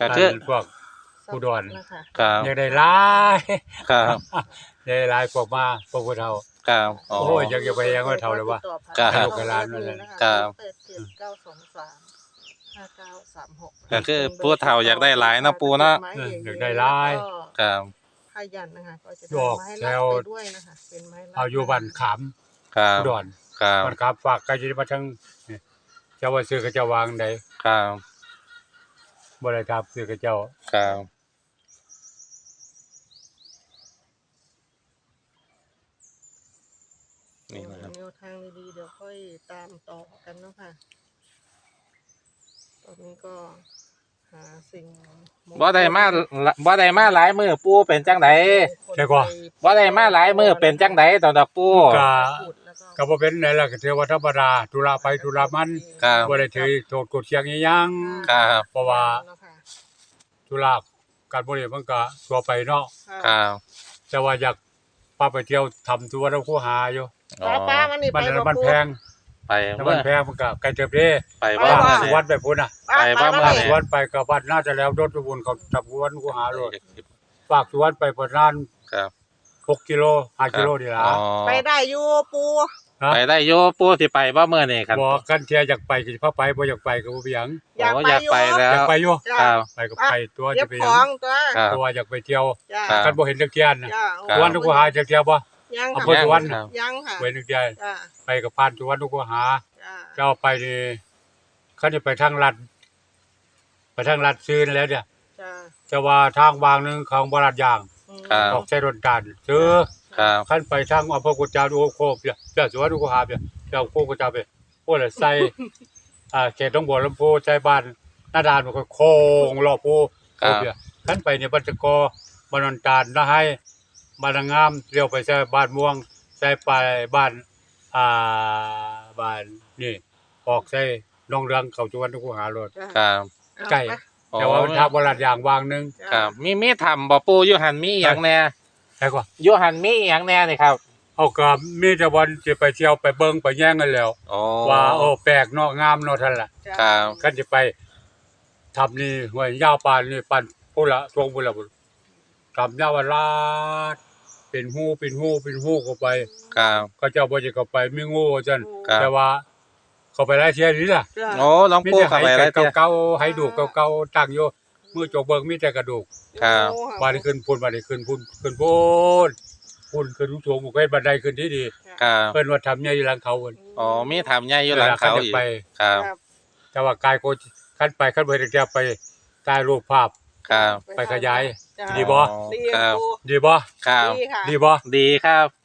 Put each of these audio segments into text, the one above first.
ก็คือนพวกอุดรนะคะครับอยากได้หลายครับอยากได้หลายพวกมาพวกผู้เฒ่าครับอ๋อโอ้ยอยากจะไปยังว่าเท่าเลยวะครับให้ลูกให้หลานนั่นแหละครับแปดเจ็ดเก้าสองสามห้าเก้าสามหกก็คือผู้เฒ่าอยากได้หลายเนาะปู่เนาะเอออยากได้หลายครับพายันนะคะก็จะดอกไม้แซลัดวไปด้วยนะคะเป็นไม้ลัดเอาอยู่บ้านขามครับอุดรครับบ้านขามฝากก็จะมาทั้งนี่เจ้าว่าซื้อกับเจ้าวางใดครับ บ่ได้ทับซื้อกับเจ้า ครับนี่นะครับ แนวทางดีๆเดี๋ยวค่อยตามต่อกันเนาะค่ะ ตอนนี้ก็หาสิ่งงคลบ่ได้มาบ่ได้มาหลายมือปู่เป็นจังไดใช่กว่าบ่ได้มาหลายมือเป็นจังไดตอนดอกปู่ก็ พูดแล้ว ก็บ่เป็นไหนล่ะก็ถือว่าธรรมดาธุระไปธุระมันครับบ่ได้ถือโทษกดเสียงอีหยังครับเพราะว่าธุระการบ่ได้มันก็ตัวไปเนาะครับแต่ว่าอยากพาไปเที่ยวทำตัวแล้วคูหาอยู่อ๋อป้าป้ามันนี่มันไปน้ำมันแพงไปน้ำเมื่มัอนแพงมันก็ไกลเติบเด้ไปไปว่าว่าสุวัดไปพุ่นน่ะไปบ้านป้มาสุเนี่วัดไปก็บ้านน่าจะแล้วรถไปบุญเขาทับสุวัดคูหาโลดฝากสุวัดไปประมาณครับ 6กิโล5กิโลนี่ล่ะอ๋อไปได้อยู่ปูฮะไปได้โยปู่สิไปบ่เมื่อนี่ครับบ่กันเที่ยอยากไปก็สิพาไปบ่อยากไปก็บ่เป็นหยังอยากโอ้ไปอยากอยู่ไปแล้อยากว ไปอยู่จ้ะครับ ไปก็ไปตัวเก็จะบไปหขยัองงตัวครับ ตัวอยากไปเที่ยวจ้าครับ กันบ่เห็นจักเที่ยนน่ะจ้าครับสุวรรณคูหาจักเที่ยวบ่ ยังอำค่ะเภอสุวรรณ ครับ ยังค่ะไว้นึกได้จ้าไปกับพานสุวรรณคูหา จ้าเจ้าไปนี่เขาจะไปทางลัด ไปทางลัดซื้อนั่นแหล้วเนี่ยจ้าแต่ว่าทางบางหนึงของบรัดยางอืม ครับ ออกใช้รถด่านซื้อครับขั้นไปทางอำเภอกุจาดูโคกเนี่ยเจ้าสวนดูโคหาเนี่ยเจ้าโคกกุจาไปพวกละใส่อ่าเขตต้องบัวลำพูใช้บ้านหน้าด่านมันก็โค้งรอบภูโคกเนี่ยขั้นไปเนี่ยบัญชกบ้านนนตาลนะให้บ้านนางงามเลี้ยวไปใส่บ้านม่วงใส่ไปบ้านอ่าบ้านนี่ออกใส่นองเรืองเขาจวนทุกหารถจ้าครับเอาไก่ไป แต่ว่ามันทางบรัดอย่างวางหนึงจ้าครับ มีมีทำบ่ปู่อยู่หันมีอหย่างแน่ใช่กว่าอยู่หันมีอหย่างแน่นี่ครับเอาก็มีแต่วันจะไปเที่ยวไปเบิ่งไปแย่งกันแล้วอ๋อว่า โอ้แปลกเนาะงามเนาะท่านล่ะจ้าครับคันจะไปทำนี่ห้วยยาวปานนี่ปันพุ่นละทวงพุ่นละพุ่นทำยาวลาดเป็นหูเป็นหูเป็นหูเข้าไป ครับ ก็เจ้าบ่จะเข้าไปมีงูว่าซั่นครับ แต่ว่า เข้าไปได้เที่ยนี้ล่ะจ้าโอ้หลวงมีปู่แต่เข้าไหไปแล้วเจ้าเก่าๆไหดูเก่าๆตั้งอยู่มือจกเบิ่งมีแต่กระดูกครับโอ้ค่ะบาดนี้ขึ้นพุ่นบาดนี้ขึ้นพุ่นขึ้นพุ่นพุ่นขึ้นสูงๆบ่เคยบันไดขึ้นที่ดีครับเพิ่นว่าทำใหญ่อยู่หลังเขาเพิ่นอ๋อมีทำใหญ่อยู่หลังเขาอีกไป ครับครับแต่ว่ากายโคคันไปคันบ่ได้จะไปถ่ายรูปภาพครับไปขยายจ้าดีบ่ดีครับปูดีบ่ ครับดีค่ะดีบ่ดีครับ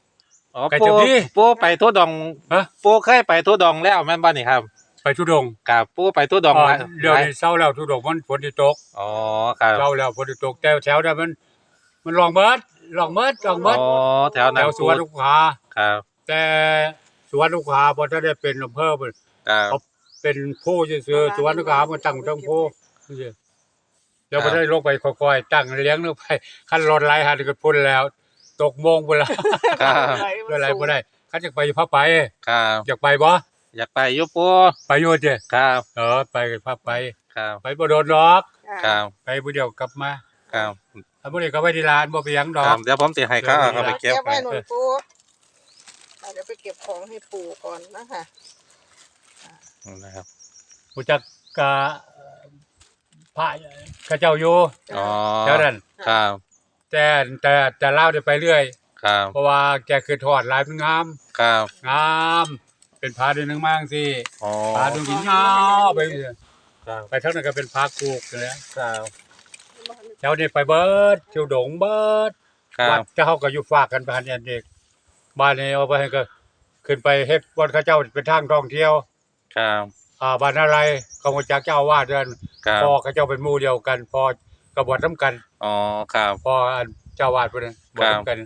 อ๋อไก่ปู่เจ้าที่ปู่ไปทุดงฮะปู่เคยไปทุดงแล้วแม่นบ่นี่ครับไปทุดงค์ครับปู่ไปทุดงอ่ามาเดี๋ยวนี้เศร้าแล้วทุดงค์มันฝนสิตกอ๋อครับเศร้าแล้วฝนสิตกแต่แถวนั้นมัน มันลองเบิดลองเบิดลองเบิดอ๋อแถวแถนั้นวสวนลูกค้าครับแต่สวนลูกค้าบ่ทันได้เป็นอำเภอเพิ่นครับเขาเป็นผู้ซื่อๆสวนลูกค้ามันตั้งตั้งผู้ซื่อๆเดี๋ยวบ่ได้ลงไปค่อยๆตั้งเลี้ยงลงไปคันรถไหลหันก็พุ่นแล้ว ตกโมงพุ่นละครับเมื่อไหร่บ่ได้คันจะไปพาไป ครับอยากไปบ่อยากไปอยู่ปู่ไปอยู่เด้ครับเออไปก็พาไป ครับไปบ่โดนดอกครับไปผู้เดียวกลับมาครับถ้าผู้เดียวก็ไปที่ร้านบ่ไปหยังดอครัก บเดี๋ยวผมสิให้เขาเอาไปเก็บเก็บไว้ไว้หนุนปูเดี๋ยวไปเก็บของให้ปู่ก่อนนะคะนะครับ ผู้จักกะพระข้าเจ้าอยู่อ๋อแถวนั้นครับ แต่แต่แต่เล่าได้ไปเรื่อย ครับ เพราะว่าแกคือทอดลายมันงาม ครับงาม เป็นพาด้วยนึงมากสิอ๋อพาดูกินยาวไปเรื่อยครับไปเท่านั้นก็เป็นพากูกเลยครับแถวนี้ไปเบิดเที่ยวดงเบิดครัวับดเจ้าก็อยู่ฝากกันพันยันเด็กบ้านนี้เอาไปให้ก็ ขึ้นไปเฮ็ดวัดข้าเจ้าเป็นทางท่องเที่ยว ครับอ่าบ้านอะไรเขามาจากเจ้าอาวาดเดือนครับพ่อข้าเจ้าเป็นหมู่เดียวกันพ่อ กระบวชน้ำกันอ๋อครับพ่ออันเจ้าอาวาดเพิ่นนะบวชครับน้ำกัน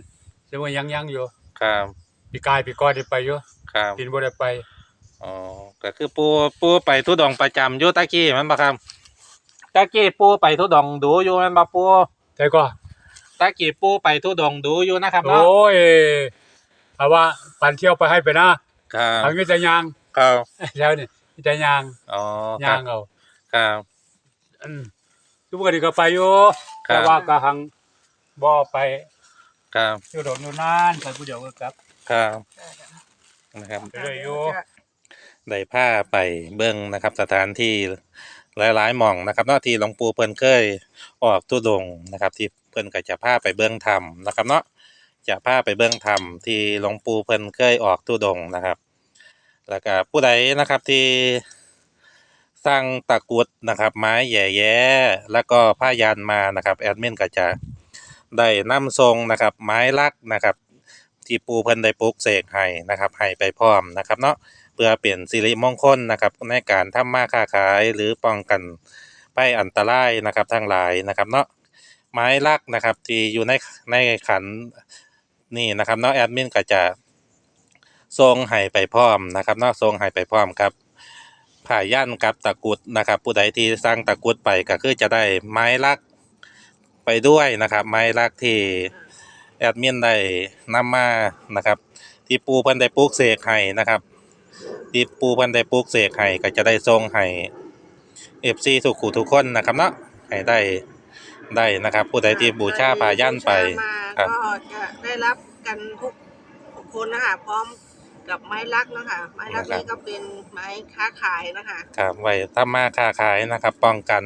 ซึ่งว่ายังยังอยู่ครับปีกายปีก้อนได้ไปอยู่ครับปีนบ่ได้ไปอ๋อก็คือปูปูไปทุดงค์ประจำอยู่ตะกี้แมันบ่ครับตะกี้ปูไปทุดงค์ดูอยู่แมันบ่ปูแต่ก็ตะกี้ปูไปทุดงค์ดูอยู่นะครับโอ้เนาะยเอาว่าปันเที่ยวไปให้ไปนะครับทางนี้จะยางครับแล้วนี่มีแต่ยางอ๋อยางเอาครับอืม ทุกวันนี้ก็ไปอยู่ครัแต่บว่าก็หังบ่ไปครับอยู่โดนอยู่นานไปผู้เดียวก็กลับครับนะครับ ไปเลยอยู่ได้พาไปเบิ่งนะครับ สถานที่หลายๆหม่องนะครับเนาะที่หลวงปู่เพิ่นเคยออกตุดงค์นะครับ ที่เพิ่นก็จะพาไปเบิ่งธรรมนะครับ เนาะจะพาไปเบิ่งธรรมที่หลวงปู่เพิ่นเคยออกตุดงค์นะครับ แล้วก็ผู้ใดนะครับที่ สร้างตะกุดนะครับ ไม้แย่ๆแล้วก็ผ้ายันมานะครับแอดมินก็จะได้นำทรงนะครับไม้ลักนะครับ ที่ปูเพิ่นได้ปลูกเสกให้นะครับให้ไปพร้อมนะครับเนาะเพื่อเปลี่ยนสิริมงคลนะครับในการทำมาค้าขายหรือป้องกันภัยอันตรายนะครับทั้งหลายนะครับเนาะไม้ลักนะครับที่อยู่ในในขันนี่นะครับเนาะแอดมินก็จะทรงให้ไปพร้อมนะครับเนาะทรงให้ไปพร้อมครับ ผ่ายันกับตะกุดนะครับ ผู้ใดที่สร้างตะกุดไปก็คือจะได้ไม้ลักไปด้วยนะครับ ไม้ลักที่แอดมินได้นำมานะครับ ที่ปูเพิ่นได้ปลูกเสกให้นะครับ ที่ปูเพิ่นได้ปลูกเสกให้ก็จะได้ส่งให้ FC ทุกคู่ทุกคนนะครับเนาะให้ได้ได้นะครับ ผู้ใดที่บูชาพายันไปบูชาครัมาบก็จะได้รับกันทุกคนนะคะพร้อม กับไม้ลักนะคะไม้ลักครับนี้ก็เป็นไม้ค้าขายนะคะครับไว้ทำมาค้าขายนะครับ ป้องกัน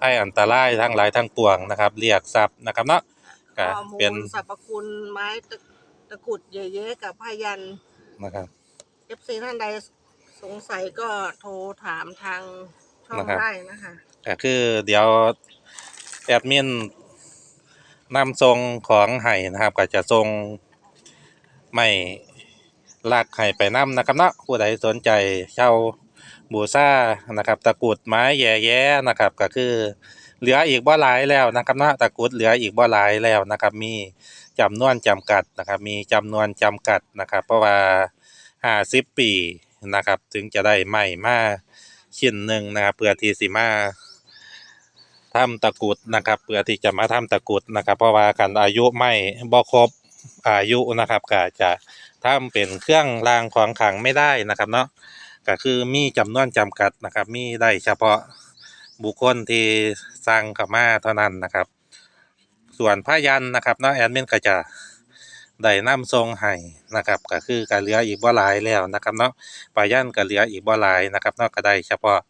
ภัยอันตรายทั้งหลายทั้งปวงนะครับ เรียกทรัพย์นะครับเนาะก็ข้อมูเป็นลสรรพคุณไม้ตะตะกรุดเย่ๆกับพายันนะครับเอฟซีท่านใดสงสัยก็โทรถามทางช่องนะครับได้นะคะก็คือเดี๋ยวแอดมินนำทรงของไห้นะครับ ก็จะทรงไม่ ลากไห้ไปนํนะครับเนาะผู้ใดสนใจเช่าบูซ่านะครับ ตะกุดไม้แย่ๆนะครับ ก็คือเหลืออีกบ่หลายแล้วนะครับเนาะตะกุดเหลืออีกบ่หลายแล้วนะครับ มีจำนวนจำกัดนะครับ มีจำนวนจำกัดนะครับ เพราะว่าห้าสิบปีนะครับ ถึงจะได้ใหม่มาชิ้นหนึ่งนะครับเพื่อที่สิมาทำตะกุดนะครับเพื่อที่จะมาทำตะกุดนะครับ เพราะว่ากันอายุไม่บ่ครบอายุนะครับก็จะ ทำเป็นเครื่องรางของขลังไม่ได้นะครับเนาะก็คือมีจำนวนจำกัดนะครับ มีได้เฉพาะบุคคลที่สร้างข้ามาเท่านั้นนะครับ ส่วนผ้ายันนะครับเนาะแอดมินก็จะได้นำทรงให้นะครับก็คือการเหลืออีกบ่หลายแล้วนะครับเนาะผ้ายันก็เหลืออีกบ่หลายนะครับเนาะก็ได้เฉพาะ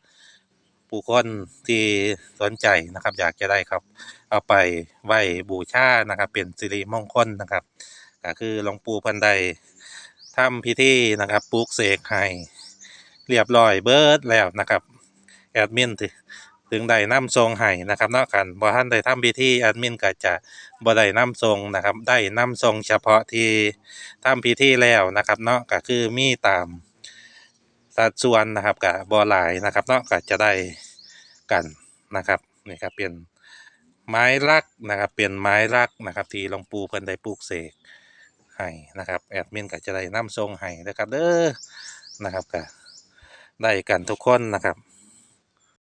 ผู้คนที่สนใจนะครับ อยากจะได้ครับ เอาไปไหว้บูชานะครับ เป็นสิริมงคลนะครับก็คือหลวงปู่พันได ทำพิธีนะครับปลูกเสกให้เรียบร้อยเบิดแล้วนะครับแอดมินถึงได้นำทรงให้นะครับเนอกกันบ่ท่านได้ทำพิธีแอดมินก็จะบ่ได้นำทรงนะครับ ได้นำทรงเฉพาะที่ทำพิธีแล้วนะครับเนาะก็คือมีตามสัดส่วนนะครับกับบ่หลายนะครับเนาะก็จะได้กันนะครับนี่ครับเป็นไม้รักนะครับเป็นไม้รักนะครับที่หลวงปู่เพิ่นได้ปลูกเสก ให้นะครับแอดมินก็จะได้นำทรงให้นะครับเด้อนะครับก็ได้กันทุกคนนะครับ